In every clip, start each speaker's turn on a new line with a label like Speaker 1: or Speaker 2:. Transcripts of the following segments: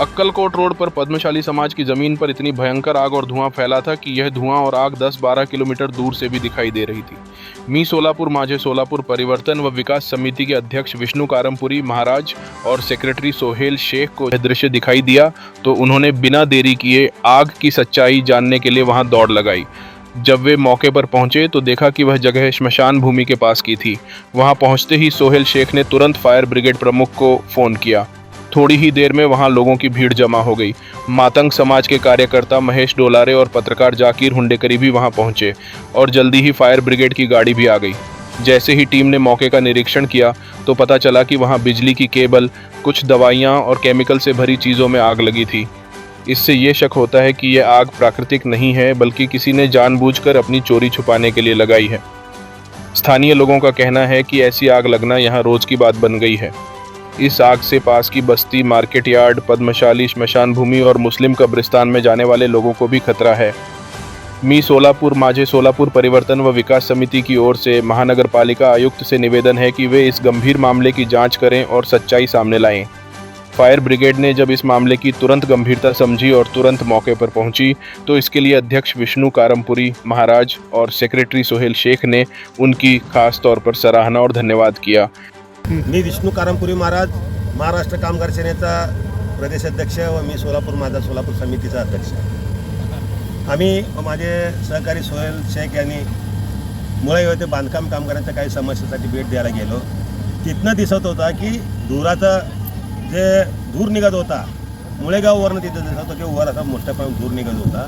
Speaker 1: Akkalkot road पर पद्मशाली समाज की ज़मीन पर इतनी भयंकर आग और धुआँ फैला था कि यह धुआँ और आग 10-12 किलोमीटर दूर से भी दिखाई दे रही थी। मी सोलापुर, माझे सोलापुर परिवर्तन व विकास समिति के अध्यक्ष विष्णु कारमपुरी महाराज और सेक्रेटरी सोहेल शेख को यह दृश्य दिखाई दिया तो उन्होंने बिना देरी किए आग की सच्चाई जानने के लिए वहाँ दौड़ लगाई। जब वे मौके पर पहुँचे तो देखा कि वह जगह श्मशान भूमि के पास की थी। वहाँ पहुँचते ही सोहेल शेख ने तुरंत फायर ब्रिगेड प्रमुख को फ़ोन किया। थोड़ी ही देर में वहाँ लोगों की भीड़ जमा हो गई। मातंग समाज के कार्यकर्ता महेश डोलारे और पत्रकार जाकिर हुंडेकरी भी वहाँ पहुँचे और जल्दी ही फायर ब्रिगेड की गाड़ी भी आ गई। जैसे ही टीम ने मौके का निरीक्षण किया तो पता चला कि वहाँ बिजली की केबल, कुछ दवाइयाँ और केमिकल से भरी चीज़ों में आग लगी थी। इससे ये शक होता है कि यह आग प्राकृतिक नहीं है, बल्कि किसी ने जानबूझकर अपनी चोरी छुपाने के लिए लगाई है। स्थानीय लोगों का कहना है कि ऐसी आग लगना यहाँ रोज की बात बन गई है। इस आग से पास की बस्ती, मार्केट यार्ड, पद्मशाली श्मशान भूमि और मुस्लिम कब्रिस्तान में जाने वाले लोगों को भी खतरा है। मी सोलापुर, माझे सोलापुर परिवर्तन व विकास समिति की ओर से महानगर पालिका आयुक्त से निवेदन है कि वे इस गंभीर मामले की जाँच करें और सच्चाई सामने लाएँ। फायर ब्रिगेड ने जब इस मामले की तुरंत गंभीरता समझी और तुरंत मौके पर पहुँची तो इसके लिए अध्यक्ष विष्णु कारमपुरी, महाराज और सेक्रेटरी सोहेल शेख ने उनकी खास तौर पर सराहना और धन्यवाद किया।
Speaker 2: मी विष्णू कारमपुरी महाराज महाराष्ट्र कामगार सेनेचा प्रदेशाध्यक्ष व मी सोलापूर माझा सोलापूर समितीचा अध्यक्ष. आम्ही व माझे सहकारी सोहेल शेख यांनी मुळे होते बांधकाम कामगारांच्या काही समस्येसाठी भेट द्यायला गेलो. तिथनं दिसत होता की धुराचं जे धूर निघत होता मुळेगाववरनं तिथं दिसत होतं की वर असा मोठ्या प्रमाणात धूर निघत होता.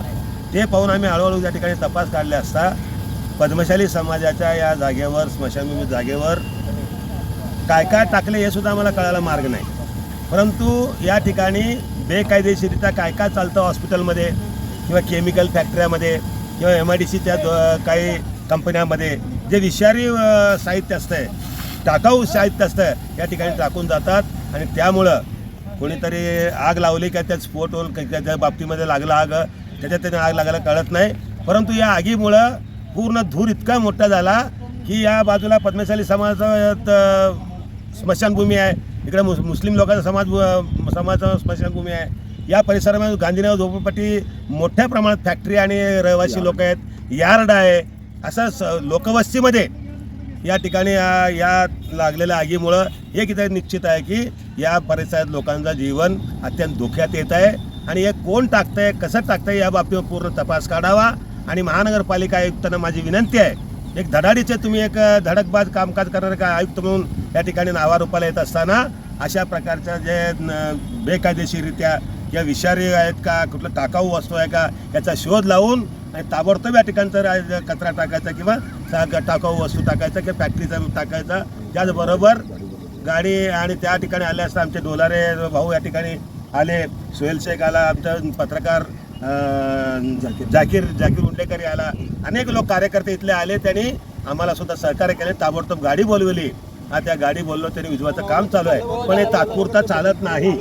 Speaker 2: ते पाहून आम्ही हळूहळू त्या ठिकाणी तपास काढले असता पद्मशाली समाजाच्या या जागेवर स्मशानभूमी जागेवर काय काय टाकले हे सुद्धा आम्हाला कळायला मार्ग नाही. परंतु या ठिकाणी बेकायदेशीरित्या काय काय चालतं हॉस्पिटलमध्ये किंवा केमिकल फॅक्टऱ्यामध्ये किंवा एम आय डी सीच्या काही कंपन्यामध्ये जे विषारी साहित्य असतं टाकाऊ साहित्य असतं या ठिकाणी टाकून जातात. आणि त्यामुळं कोणीतरी आग लावली का त्यात स्फोट होऊन काही त्याच्या बाबतीमध्ये लागला आग त्याच्यात त्याने आग लागायला कळत नाही. परंतु या आगीमुळं पूर्ण धूर इतका मोठा झाला की या बाजूला पद्मशाली समाजात स्मशानभूमी आहे. इकडे मुस मुस्लिम लोकांचा समाज समाजाचा स्मशानभूमी आहे. या परिसरामध्ये गांधीनगर झोपडपट्टी मोठ्या प्रमाणात फॅक्टरी आणि रहिवासी लोक आहेत. यार्ड आहे. असं स लोकवस्तीमध्ये या ठिकाणी या या लागलेल्या आगीमुळं एक इथं निश्चित आहे की या परिसरात लोकांचं जीवन अत्यंत धोक्यात येत आहे. आणि हे कोण टाकतंय कसं टाकतंय या बाबतीवर पूर्ण तपास काढावा. आणि महानगरपालिका आयुक्तांना माझी विनंती आहे एक धडाडीचे तुम्ही एक धडकबाज कामकाज करणारे का आयुक्त म्हणून या ठिकाणी नावारूपाला येत असताना अशा प्रकारच्या जे बेकायदेशीररित्या किंवा विषारी आहेत का कुठलं टाकाऊ वस्तू आहे का याचा शोध लावून आणि ताबडतोब या ठिकाणचा कचरा टाकायचा किंवा टाकाऊ वस्तू टाकायचा किंवा फॅक्टरीचा टाकायचा त्याचबरोबर गाडी आणि त्या ठिकाणी आले असता आमचे डोलारे भाऊ या ठिकाणी आले. सुहेल शेख आला आमचा पत्रकार जाकीर जाकीर उंडेकर आला. अनेक लोक कार्यकर्ते इथले आले त्यांनी आम्हाला सुद्धा सहकार्य केले ताबडतोब गाडी बोलवली. हा त्या गाडी बोललो तरी विजवाचं काम चालू आहे. पण हे तात्पुरता चालत नाही.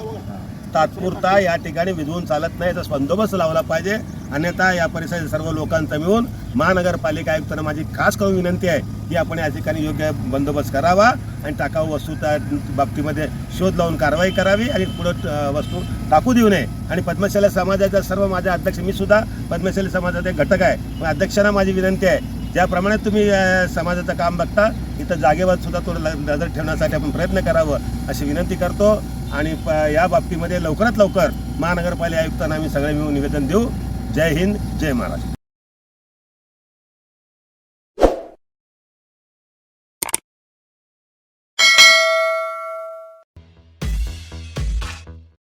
Speaker 2: तात्पुरता या ठिकाणी विधवून चालत नाही. याचा बंदोबस्त लावला पाहिजे. अन्यथा या परिसरातील सर्व लोकांचा मिळून महानगरपालिका आयुक्तांना माझी खास करून विनंती आहे की आपण या ठिकाणी योग्य बंदोबस्त करावा आणि टाकाऊ वस्तू त्या बाबतीमध्ये शोध लावून कारवाई करावी आणि पुढं वस्तू टाकू देऊ नये. आणि पद्मशाली समाजाचा सर्व माझ्या अध्यक्ष मी सुद्धा पद्मशाली समाजाचा एक घटक आहे. मग अध्यक्षांना माझी विनंती आहे ज्याप्रमाणे तुम्ही समाजाचं काम बघता इथं जागेवर सुद्धा थोडं ल- नजर ठेवण्यासाठी आपण प्रयत्न करावं अशी विनंती करतो. आणि प या बाबतीमध्ये लवकरात लवकर महानगरपालिका आयुक्तांना आम्ही सगळे मिळून निवेदन देऊ. जय हिंद जय महाराष्ट्र.